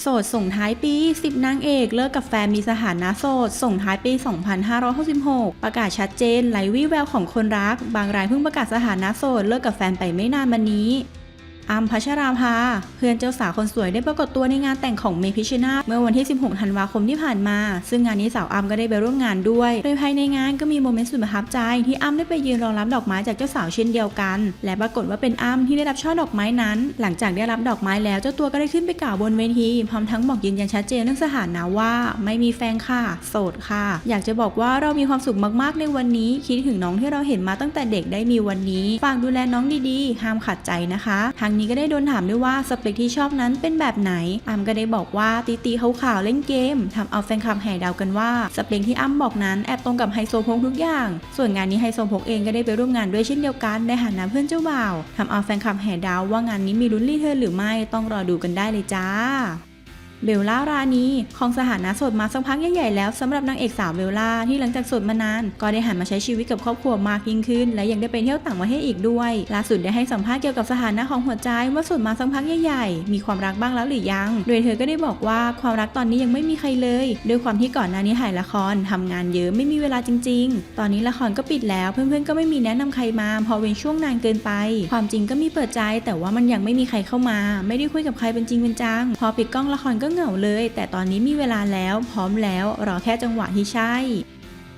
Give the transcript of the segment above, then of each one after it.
โสดส่งท้ายปี 10 นางเอกเลิกกับแฟนมีสถานะโสด ส่งท้ายปี 2566 ประกาศชัดเจนไหลวิแววของคนรัก บางรายเพิ่งประกาศสถานะโสด เลิกกับแฟนไปไม่นานมานี้ อัมพัชราภา เพื่อนเจ้าสาวคนสวยได้ปรากฏตัวในงานแต่งของเมพิชนาติเมื่อวันที่ 16 ธันวาคมที่ผ่านมา ซึ่งงานนี้สาวอัมก็ได้ไปร่วมงานด้วย โดยภายในงานก็มีโมเมนต์สุดประทับใจ ที่อัมได้ไปยืนรอรับดอกไม้จากเจ้าสาวเช่นเดียวกัน และปรากฏว่าเป็นอัมที่ได้รับช่อดอกไม้นั้น หลังจากได้รับดอกไม้แล้วเจ้าตัวก็ได้ขึ้นไปกล่าวบนเวทีพร้อมทั้งบอกยืนยันชัดเจนเรื่องสถานะว่า ไม่มีแฟนค่ะโสดค่ะ อยากจะบอกว่าเรามีความสุขมากๆในวันนี้คิดถึงน้องที่เราเห็นมาตั้งแต่เด็กได้มีวันนี้ฝากดูแลน้องดีๆห้ามขัดใจนะคะทางนี้ก็ได้โดนถามด้วยว่าสเปคที่ชอบนั้นเป็นแบบไหนอัมก็ได้บอกว่าตีตีขาข่าวๆเล่นเกมทำเอาแฟนคลับแห่เดากันว่าสเปคที่อัมบอกนั้นแอบตรงกับไฮโซพกทุกอย่าง ส่วนงานนี้ไฮโซพกเองก็ได้ไปร่วมงานด้วยเช่นเดียวกันในฐานะเพื่อนเจ้าบ่าวทำเอาแฟนคลับแห่เดาว่างานนี้มีลุ้นรีเธอร์หรือไม่ต้องรอดูกันได้เลยจ้า เบลล่ารานีของสถานะสดมาสักพักใหญ่ๆแล้วสำหรับนางเอกสาวเบลล่าที่หลังจากสดมานาน ก็ได้หันมาใช้ชีวิตกับครอบครัวมากยิ่งขึ้น และยังได้ไปเที่ยวต่างประเทศอีกด้วยล่าสุดได้ให้สัมภาษณ์เกี่ยวกับสถานะของหัวใจว่าสดมาสักพักใหญ่ๆมีความรักบ้างแล้วหรือยัง โดยเธอก็ได้บอกว่าความรักตอนนี้ยังไม่มีใครเลยด้วยความที่ก่อนหน้านี้ถ่ายละครทำงานเยอะไม่มีเวลาจริง ๆ ตอนนี้ละครก็ปิดแล้วเพื่อนๆก็ไม่มีแนะนำใครมาเพอเว้นช่วงนานเกินไป ความจริงก็มีเปิดใจ แต่ว่ามันยังไม่มีใครเข้ามา ไม่ได้คุยกับใครเป็นจริงเป็นจังพอปิดกล้องละครก็เหงาเลย แต่ตอนนี้มีเวลาแล้วพร้อมแล้วรอแค่จังหวะที่ใช่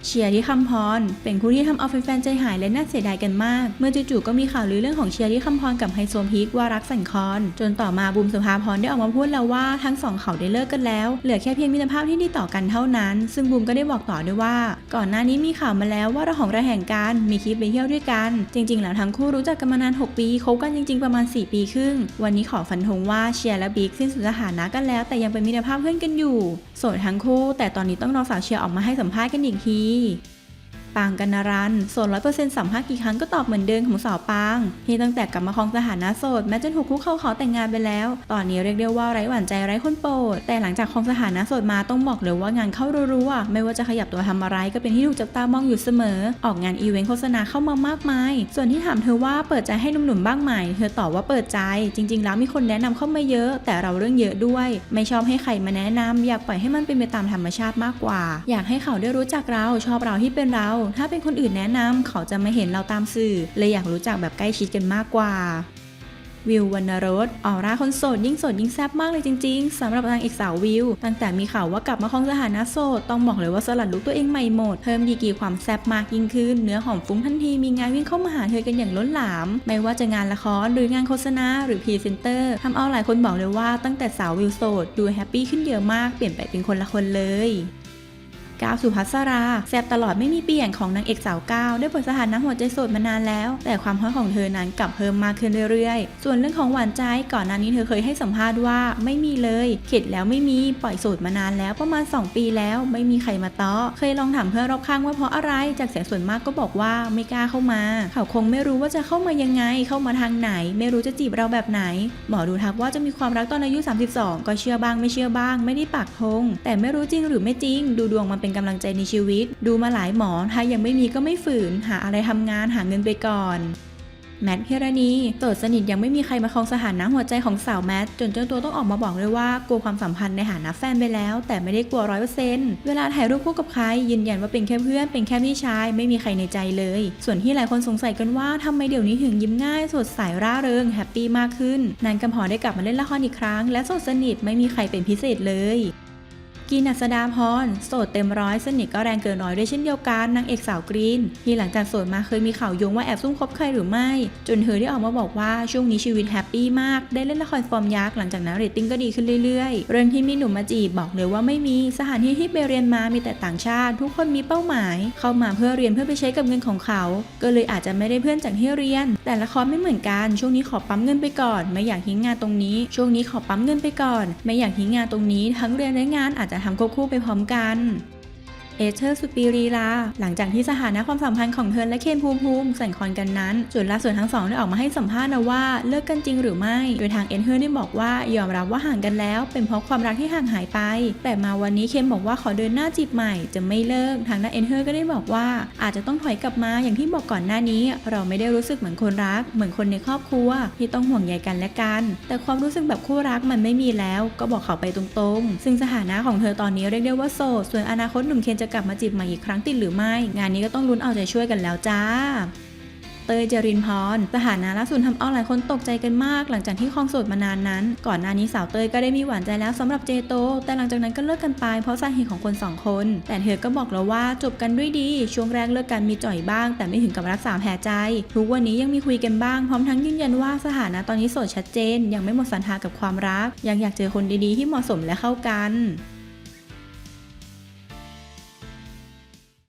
เชียร์ที่คำพร เป็นคู่ที่ทำเอาแฟนๆใจหายและน่าเสียดายกันมาก เมื่อจู่ๆก็มีข่าวลือเรื่องของเชียร์ที่คำพรกับไฮโซพีคว่ารักสันคอน จนต่อมาบูมสุภาพรได้ออกมาพูดแล้วว่าทั้งสองเขาได้เลิกกันแล้ว เหลือแค่เพียงมิตรภาพที่ดีต่อกันเท่านั้น ซึ่งบูมก็ได้บอกต่อด้วยว่า ก่อนหน้านี้มีข่าวมาแล้วว่าเราของระแหงกัน มีคลิปไปเที่ยวด้วยกัน จริง ๆ แล้วทั้งคู่รู้จักกันมานาน 6 ปีคบกันจริง ๆ ประมาณ 4 ปีครึ่ง วันนี้ขอฟันธงว่าเชียร์และบิ๊กสิ้นสุดสถานะกันแล้ว แต่ยังเป็นมิตรภาพเพื่อนกันอยู่ โสดทั้งคู่ แต่ตอนนี้ต้องรอสาวเชียร์ออกมาให้สัมภาษณ์กันอีกทีี ปางกันนารันโสดร้อยเปอร์เซ็นต์สัมภาษณ์กี่ครั้งก็ตอบเหมือนเดิมของสาวปาง ที่ตั้งแต่กลับมาครองสถานะโสดแม้จะถูกคุกเข้าขอแต่งงานไปแล้ว ตอนนี้เรียกได้ว่าไร้หวานใจไร้คนโปรดแต่หลังจากครองสถานะโสดมาต้องบอกเลยว่างานเข้ารัวๆไม่ว่าจะขยับตัวทำอะไรก็เป็นที่ถูกจับตามองอยู่เสมอ ออกงานอีเวนต์โฆษณาเข้ามามากมาย ส่วนที่ถามเธอว่าเปิดใจให้หนุ่มๆบ้างไหมเธอตอบว่าเปิดใจ จริง ๆ แล้วมีคนแนะนำเข้ามาเยอะ แต่เราเรื่องเยอะด้วย ไม่ชอบให้ใครมาแนะนำอยากปล่อยให้มันเป็นไปตามธรรมชาติมากกว่า อยากให้เขาได้รู้จักเราชอบเราที่เป็นเราถ้าเป็นคนอื่นแนะนำเขาจะไม่เห็นเราตามสื่อเลยอยากรู้จักแบบใกล้ชิดกันมากกว่าวิววรรณรสออร่าคนโสดยิ่งโสดยิ่งแซ่บมากเลยจริงๆสำหรับนางเอกสาววิว ตั้งแต่มีข่าวว่ากลับมาครองสถานะโสด ต้องบอกเลยว่าสลัดลุกตัวเองใหม่หมด เพิ่มดีกีความแซ่บมากยิ่งขึ้น เนื้อหอมฟุ้งทันทีมีงานวิ่งเข้ามาหาเธอกันอย่างล้นหลาม ไม่ว่าจะงานละครหรืองานโฆษณาหรือพรีเซนเตอร์ทำเอาหลายคนบอกเลยว่าตั้งแต่สาววิวโสดดูแฮปปี้ขึ้นเยอะมากเปลี่ยนไปเป็นคนละคนเลย ก้าวสุภัสราแซบตลอดไม่มีเปลี่ยนของนางเอกสาวก้าวได้เปิดสถานะหัวใจโสดมานานแล้ว แต่ความฮอตของเธอนั้นกลับเพิ่มมากขึ้นเรื่อยๆ ส่วนเรื่องของหวานใจก่อนหน้านี้เธอเคยให้สัมภาษณ์ว่าไม่มีเลยเข็ดแล้วไม่มีปล่อยโสดมานานแล้วประมาณ 2 ปีแล้ว ไม่มีใครมาตาะเคยลองถามเพื่อนรอบข้างว่าเพราะอะไรจากเสียงส่วนมากก็บอกว่าไม่กล้าเข้ามา เขาคงไม่รู้ว่าจะเข้ามายังไงเข้ามาทางไหน ไม่รู้จะจีบเราแบบไหนหมอดูทักว่าจะมีความรักตอนอายุ 32 ก็เชื่อบ้างไม่เชื่อบ้าง ไม่ได้ปักธงแต่ไม่รู้จริงหรือไม่จริง ดูดวงมันเป็นกำลังใจในชีวิต ดูมาหลายหมอถ้ายังไม่มีก็ไม่ฝืน หาอะไรทำงานหาเงินไปก่อน แมทพิรณีโสดสนิทยังไม่มีใครมาครองสถานะหัวใจของสาวแมทจนเจ้าตัวต้องออกมาบอกเลยว่ากลัวความสัมพันธ์ในฐานะแฟนไปแล้ว แต่ไม่ได้กลัวร้อยเปอร์เซนต์เวลาถ่ายรูปคู่กับใคร ยืนยันว่าเป็นแค่เพื่อนเป็นแค่พี่ชายไม่มีใครในใจเลย ส่วนที่หลายคนสงสัยกันว่าทำไมเดี๋ยวนี้ถึงยิ้มง่ายสดใสร่าเริงแฮปปี้มากขึ้นนานกำหอได้กลับมาเล่นละครอีกครั้ง และโสดสนิทไม่มีใครเป็นพิเศษเลย กีนัสดาพรโสดเต็มร้อยสนิทก็แรงเกินร้อยด้วยเช่นเดียวกันนางเอกสาวกรีนที่หลังจากโสดมาเคยมีข่าวโยงว่าแอบซุ่มคบใครหรือไม่ จนเธอได้ออกมาบอกว่าช่วงนี้ชีวิตแฮปปี้มาก ได้เล่นละครฟอร์มยักษ์หลังจากนั้นเรตติ้งก็ดีขึ้นเรื่อยๆ เรื่องที่มีหนุ่มมาจีบบอกเลยว่าไม่มีสถานที่ที่ไปเรียนมามีแต่ต่างชาติ ทุกคนมีเป้าหมาย เข้ามาเพื่อเรียนเพื่อไปใช้กับเงินของเขา ก็เลยอาจจะไม่ได้เพื่อนจากที่เรียน แต่ละครไม่เหมือนกันช่วงนี้ขอปั๊มเงินไปก่อน ไม่อยากทิ้งงานตรงนี้ ช่วงนี้ขอปั๊มเงินไปก่อน ไม่อยากทิ้งงานตรงนี้ ทั้งเรียนและงานอาจจะทำควบคู่ไปพร้อมกัน เอเธอร์สุปีรีลา หลังจากที่สถานะความสัมพันธ์ของเธอและเคนภูมิภูมิสั่นคลอนกันนั้นส่วนล่าสุดทั้งสองได้ออกมาให้สัมภาษณ์นะว่าเลิกกันจริงหรือไม่ โดยทางเอเธอร์ได้บอกว่ายอมรับว่าห่างกันแล้ว เป็นเพราะความรักที่ห่างหายไป แต่มาวันนี้เคนบอกว่าขอเดินหน้าจีบใหม่จะไม่เลิกทางด้านเอเธอร์ก็ได้บอกว่า อาจจะต้องถอยกลับมาอย่างที่บอกก่อนหน้านี้ เราไม่ได้รู้สึกเหมือนคนรัก เหมือนคนในครอบครัว ที่ต้องห่วงใยกันและกัน แต่ความรู้สึกแบบคู่รักมันไม่มีแล้ว ก็บอกเขาไปตรงๆ ซึ่งสถานะของเธอตอนนี้เรียกได้ว่าโสดส่วนอนาคตหนุ่มเคนจะกลับมาจีบใหม่อีกครั้งติดหรือไม่ งานนี้ก็ต้องลุ้นเอาใจช่วยกันแล้วจ้าเตยเจรินพรสถานะล่าสุดทำเอาหลายคนตกใจกันมาก หลังจากที่ครองโสดมานานนั้น ก่อนหน้านี้สาวเตยก็ได้มีหวานใจแล้วสำหรับเจโต แต่หลังจากนั้นก็เลิกกันไปเพราะสาเหตุของคนสองคน แต่เธอก็บอกแล้วว่าจบกันด้วยดี ช่วงแรกเลิกกันมีจ่อยบ้าง แต่ไม่ถึงกับรักษาแผลใจ ทุกวันนี้ยังมีคุยกันบ้าง พร้อมทั้งยืนยันว่าสถานะตอนนี้โสดชัดเจน ยังไม่หมดสัญญากับความรัก ยังอยากเจอคนดีๆที่เหมาะสมและเข้ากัน